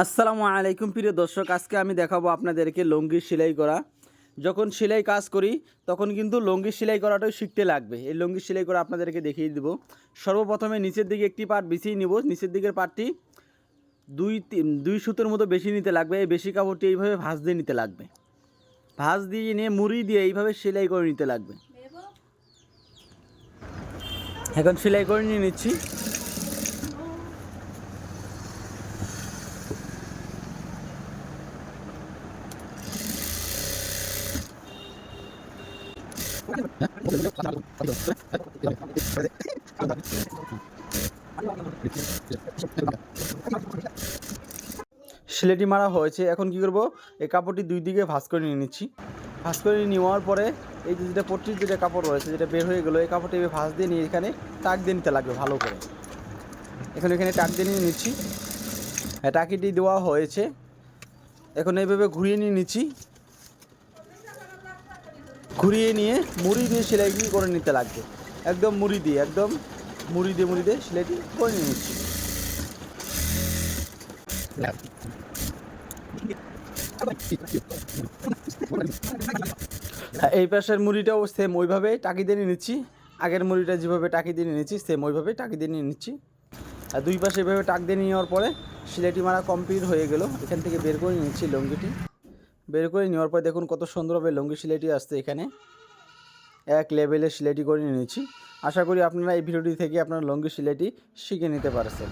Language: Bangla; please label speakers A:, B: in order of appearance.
A: আসসালামু আলাইকুম প্রিয় দর্শক, আজকে আমি দেখাবো আপনাদেরকে লুঙ্গি সেলাই করা। যখন সেলাই কাজ করি, তখন কিন্তু লুঙ্গি সেলাই করাটাও শিখতে লাগবে। এই লুঙ্গি সেলাই করা আপনাদেরকে দেখিয়ে দেব। সর্বপ্রথমে নিচের দিকে একটি পার্ট বিছিয়ে নিব। নিচের দিকের পার্টটি দুই দুই সুতোর মতো বেশি নিতে লাগবে। এই বেশি কাপড়টি এইভাবে ভাঁজ দিয়ে নিতে লাগবে। ভাঁজ দিয়ে নিয়ে মুড়ি দিয়ে এইভাবে সেলাই করে নিতে লাগবে। এখন সেলাই করে নিয়ে নিচ্ছি। সেলেটি মারা হয়েছে, এখন কি করব? এই কাপড়টি দুই দিকে ভাঁজ করে নিয়ে নিচ্ছি। ভাঁজ করে নেওয়ার পরে এই যে যেটা পট্টির যেটা কাপড় রয়েছে, যেটা বের হয়ে গেলো, এই কাপড়টি এভাবে ভাঁজ দিয়ে নিয়ে এখানে টাক দিয়ে নিতে লাগবে ভালো করে। এখন এখানে টাক দিয়ে নিয়ে নিচ্ছি। হ্যাঁ টাকিটি দেওয়া হয়েছে। এখন এইভাবে ঘুরিয়ে নিয়ে নিচ্ছি। ঘুরিয়ে নিয়ে মুড়ি দিয়ে সেলাইটি করে নিতে লাগবে। একদম মুড়ি দিয়ে একদম মুড়ি দিয়ে মুড়ি দিয়ে সেলাইটি করে নিয়ে নিচ্ছি। হ্যাঁ, এই পাশের মুড়িটাও সেম ওইভাবে টাকি দিয়ে নিচ্ছি। আগের মুড়িটা যেভাবে টাকি দিয়ে নিয়ে নিচ্ছি সেম ওইভাবে টাকি দিয়ে নিয়ে নিচ্ছি। আর দুই পাশে এভাবে টাক দিয়ে নেওয়ার পরে সিলাইটি মারা কমপ্লিট হয়ে গেল। এখান থেকে বের করে নিচ্ছি লঙ্গিটি। বের করে নেওয়ার পর দেখুন কত সুন্দরভাবে লঙ্গি সিলাইটি আসছে এখানে। এক লেভেলে সিলাইটি করে নিয়েছি। আশা করি আপনারা এই ভিডিওটি থেকে আপনার লঙ্গি সিলাইটি শিখে নিতে পারছেন।